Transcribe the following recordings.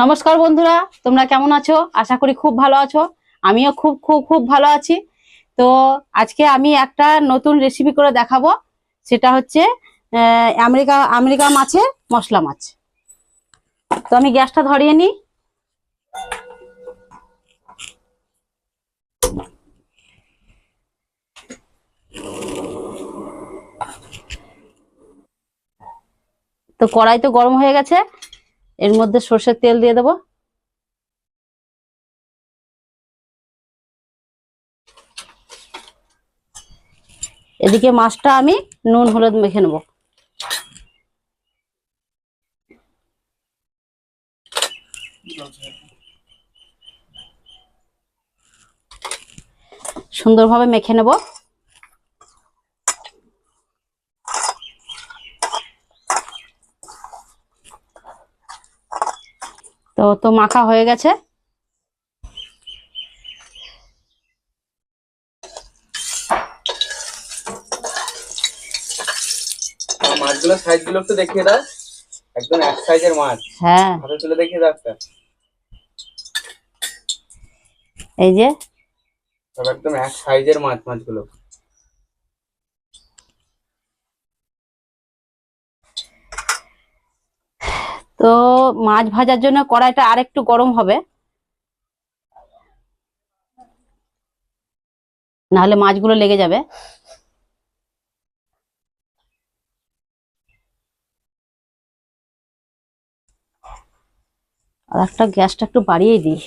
নমস্কার বন্ধুরা, তোমরা কেমন আছো? আশা করি খুব ভালো আছো। আমিও খুব খুব খুব ভালো আছি। তো আজকে আমি একটা নতুন রেসিপি করে দেখাবো। সেটা হচ্ছে আমেরিকা আমেরিকা মাছের মশলা মাছ। তো আমি গ্যাসটা ধরিয়ে নিই। তো কড়াই তো গরম হয়ে গেছে। এর মধ্যে সর্ষের তেল দিয়ে দেবো। এদিকে মাছটা আমি নুন, হলুদ মেখে নেব। সুন্দরভাবে মেখে নেব। তো মাখা হয়ে গেছে। আমার মাছগুলোর সাইজ একটু দেখিয়ে দাও। একদম এক সাইজের মাছ। হ্যাঁ। হাতে তুলে দেখিয়ে দাও একটা। এই যে। একদম এক সাইজের মাছ মাছগুলো। তো মাছ ভাজার জন্য কড়াইটা আর একটু গরম হবে। নাহলে মাছগুলো লেগে যাবে। আর একটা গ্যাসটা একটু বাড়িয়ে দিই।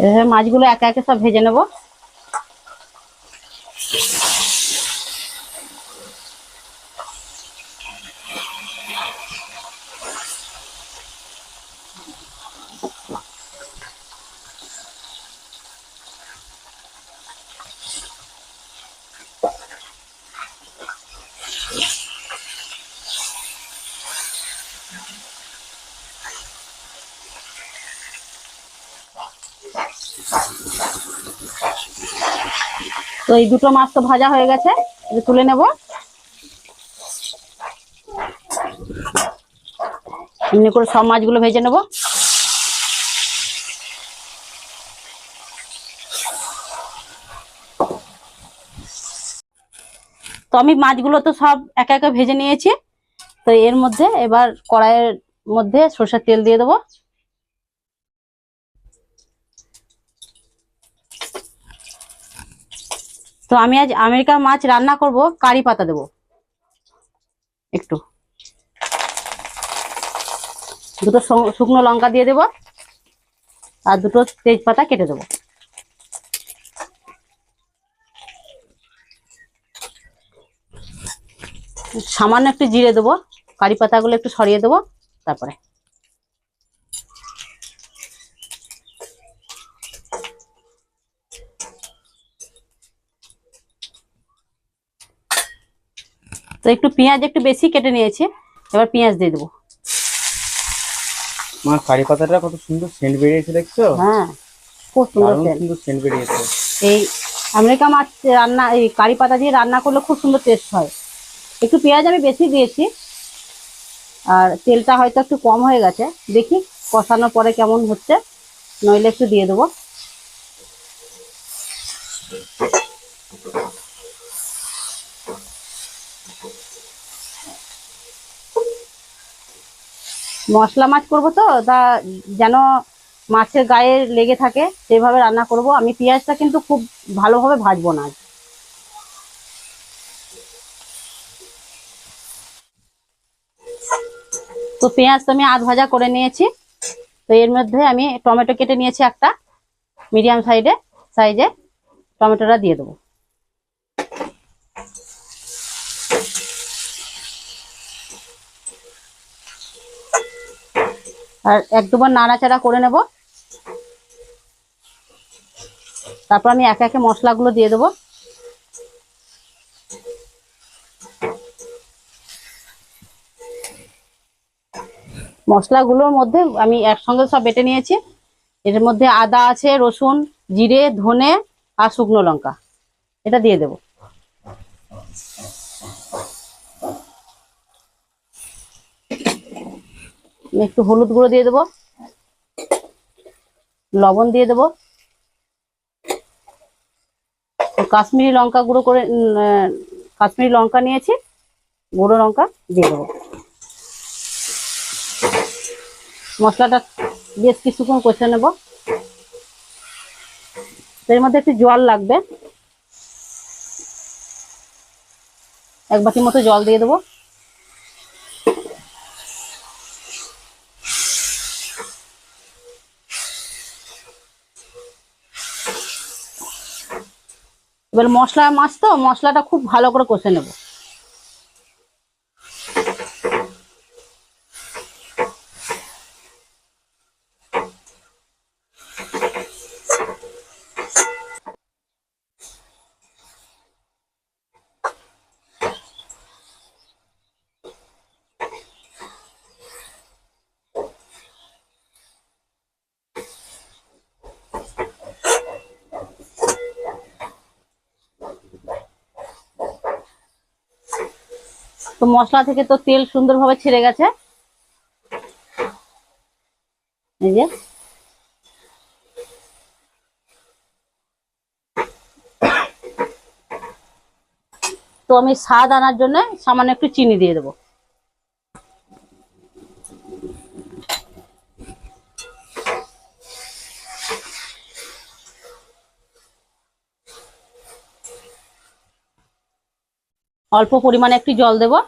এভাবে মাছগুলো একে একে সব ভেজে নেব। তো এই দুটো মাছ তো ভাজা হয়ে গেছে তুলে নেব। এমনি করে সব মাছগুলো ভেজে নেব। তো আমি মাছগুলো তো সব একা একা ভেজে নিয়েছি, তো এর মধ্যে এবার কড়াইয়ের মধ্যে সরষের তেল দিয়ে দেবো। তো আমি আজ আমেরিকা মাছ রান্না করব, কারি পাতা দেবো। একটু। দুটো শুকনো লঙ্কা দিয়ে দেবো, আর দুটো তেজপাতা কেটে দেবো। সামান্য একটু জিরে দেবো, কারি পাতাগুলো একটু সরিয়ে দেবো, তারপরে। একটু পেঁয়াজ একটু বেশি কেটে নিয়েছি এবার পেঁয়াজ দিয়ে দেবো। মা কারি পাতাটা কত সুন্দর সেন্ট বেরিয়েছে দেখছ? হ্যাঁ খুব সুন্দর সুন্দর সেন্ট বেরিয়েছে। এই আমেরিকা মাছ রান্না এই কারি পাতা দিয়ে রান্না করলে খুব সুন্দর টেস্ট হয়। একটু পেঁয়াজ আমি বেশি দিয়েছি আর তেলটা হয়তো একটু কম হয়ে গেছে। দেখি কষানোর পরে কেমন হচ্ছে নইলে একটু দিয়ে দেবো। মশলা মাছ করব তো, তা যেন মাছের গায়ে লেগে থাকে সেভাবে রান্না করব। আমি পেঁয়াজটা কিন্তু খুব ভালোভাবে ভাজবো না তো পেঁয়াজ তো আমি আধ ভাজা করে নিয়েছি। তো এর মধ্যে আমি টমেটো কেটে নিয়েছি একটা, মিডিয়াম সাইডে সাইজে টমেটোটা দিয়ে দেবো। আর এক দুবার নাড়াচাড়া করে নেব। তারপর আমি একে একে মশলাগুলো দিয়ে দেবো। মশলাগুলোর মধ্যে আমি একসঙ্গে সব বেটে নিয়েছি। এর মধ্যে আদা আছে, রসুন, জিরে, ধনে আর শুকনো লঙ্কা। এটা দিয়ে দেবো। একটু হলুদ গুঁড়ো দিয়ে দেবো। লবণ দিয়ে দেবো। কাশ্মীরি লঙ্কা গুঁড়ো করে কাশ্মীরি লঙ্কা নিয়েছি, গুঁড়ো লঙ্কা দিয়ে দেবো। মশলাটা বেশ কিছুক্ষণ কষে নেব। এর মধ্যে একটু জল লাগবে। এক বাটির মতো জল দিয়ে দেবো। এবার মশলা মাছ তো মশলাটা খুব ভালো করে কষে নেব। তো মশলা থেকে তো তেল সুন্দরভাবে ছেড়ে গেছে। এই যে। তো আমি স্বাদ আনার জন্য সামান্য একটু চিনি দিয়ে দেবো। অল্প পরিমাণে একটু জল দেবো।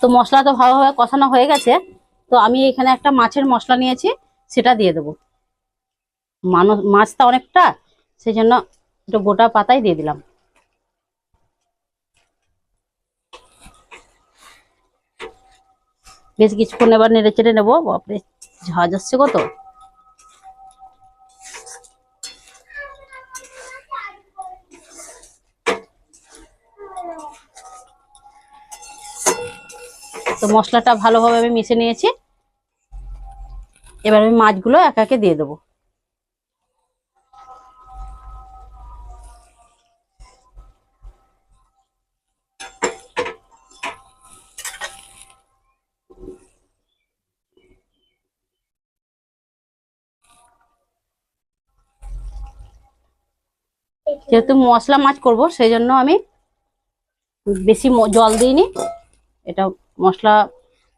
তো মশলা তো ভালোভাবে কষানো হয়ে গেছে, তো আমি এখানে একটা মাছের মশলা নিয়েছি, সেটা দিয়ে দেবো। মানুষ মাছটা অনেকটা সেই জন্য একটু গোটা পাতাই দিয়ে দিলাম। বেশ কিছুক্ষণ এবার নেড়ে চেড়ে নেব, বাপরে ঝাঁজ আসছে কত? মশলাটা ভালোভাবে আমি মিশে নিয়েছি। এবার আমি মাছগুলো একে একে দিয়ে দেবো। যেহেতু মশলা মাছ করব, সেই জন্য আমি বেশি জল দিইনি। এটা মশলা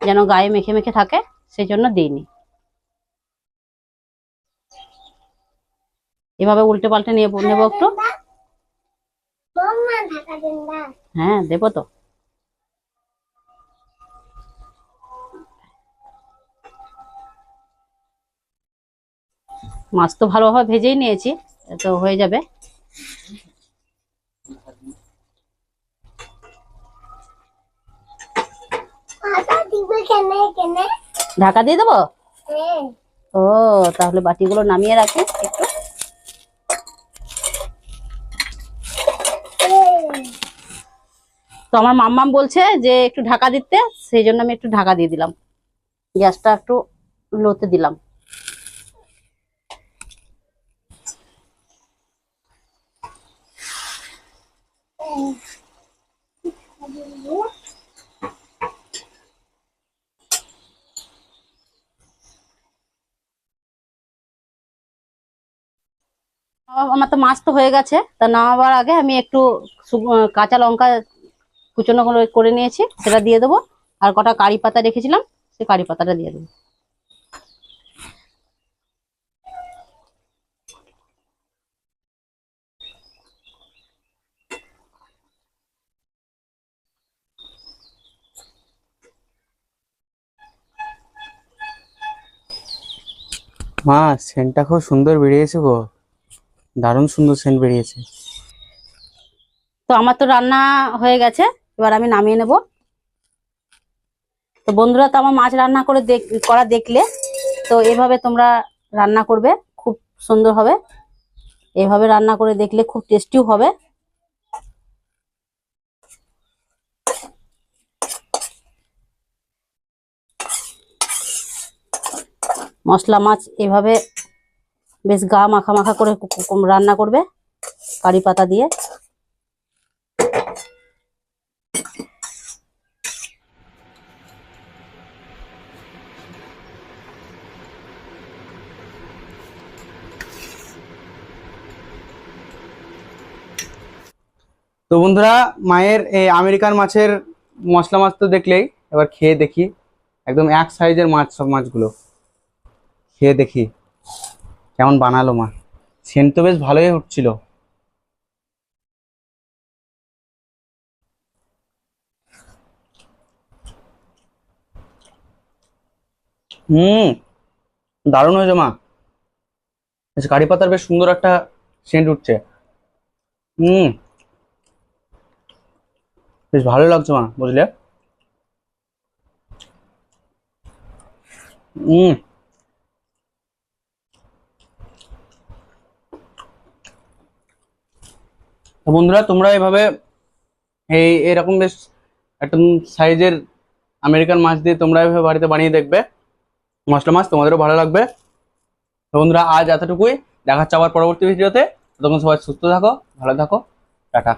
যেন গায়ে মেখে মেখে থাকে সেই জন্য দিইনি। এভাবে উল্টে পাল্টে নেব নেব একটু। হ্যাঁ দেবো তো। মাছ তো ভালোভাবে ভেজেই নিয়েছি তো হয়ে যাবে আদা দিবে কেনে কেনে ঢাকা দিয়ে দেবো? ও তাহলে বাটিগুলো নামিয়ে রাখি একটু। তো আমার মাম্মাম বলছে যে একটু ঢাকা দিতে সেই জন্য আমি একটু ঢাকা দিয়ে দিলাম। গ্যাসটা একটু লোতে দিলাম। আমার তো মাছ তো হয়ে গেছে। তা নামাবার আগে আমি একটু কাঁচা লঙ্কা কুচনো করে নিয়েছি, সেটা দিয়ে দেবো। আর কটা কারি পাতা রেখেছিলাম সেই কারি পাতাটা দিয়ে দেবো। মা, সেন্টটা খুব সুন্দর বেরিয়েছে গো। দারুণ সুন্দর সেন্ট বেরিয়েছে। তো আমার তো রান্না হয়ে গেছে, এবার আমি নামিয়ে নেব। তো বন্ধুরা, তো আমার মাছ রান্না করে করা দেখলে, তো এভাবে তোমরা রান্না করবে, খুব সুন্দর হবে। এভাবে রান্না করে দেখলে খুব টেস্টিও হবে। মশলা মাছ এভাবে বেশ গা মাখা মাখা করে রান্না করবে। কারি পাতা দিয়ে। তো বন্ধুরা, মায়ের এই আমেরিকান মাছের মশলা মাছ তো দেখলেই, এবার খেয়ে দেখি। একদম এক সাইজের মাছ সব মাছগুলো। খেয়ে দেখি। কেমন বানালো মা? সেন্ট তো বেশ ভালোই উঠছিল। হুম, দারুণ হয়েছে মা। কারি পাতার বেশ সুন্দর একটা সেন্ট উঠছে। হুম, বেশ ভালো লাগছে মা, বুঝলে? হুম। বন্ধুরা, তোমরা এভাবে এই এরকম বেশ একটা সাইজের আমেরিকান মাছ দিয়ে তোমরা এভাবে বাড়িতে বানিয়ে দেখবে। মশলা মাছ তোমাদেরও ভালো লাগবে। তো বন্ধুরা, আজ এতটুকুই। দেখা হচ্ছে আবার পরবর্তী ভিডিওতে। ততক্ষণ সবাই সুস্থ থাকো, ভালো থাকো। টাটা।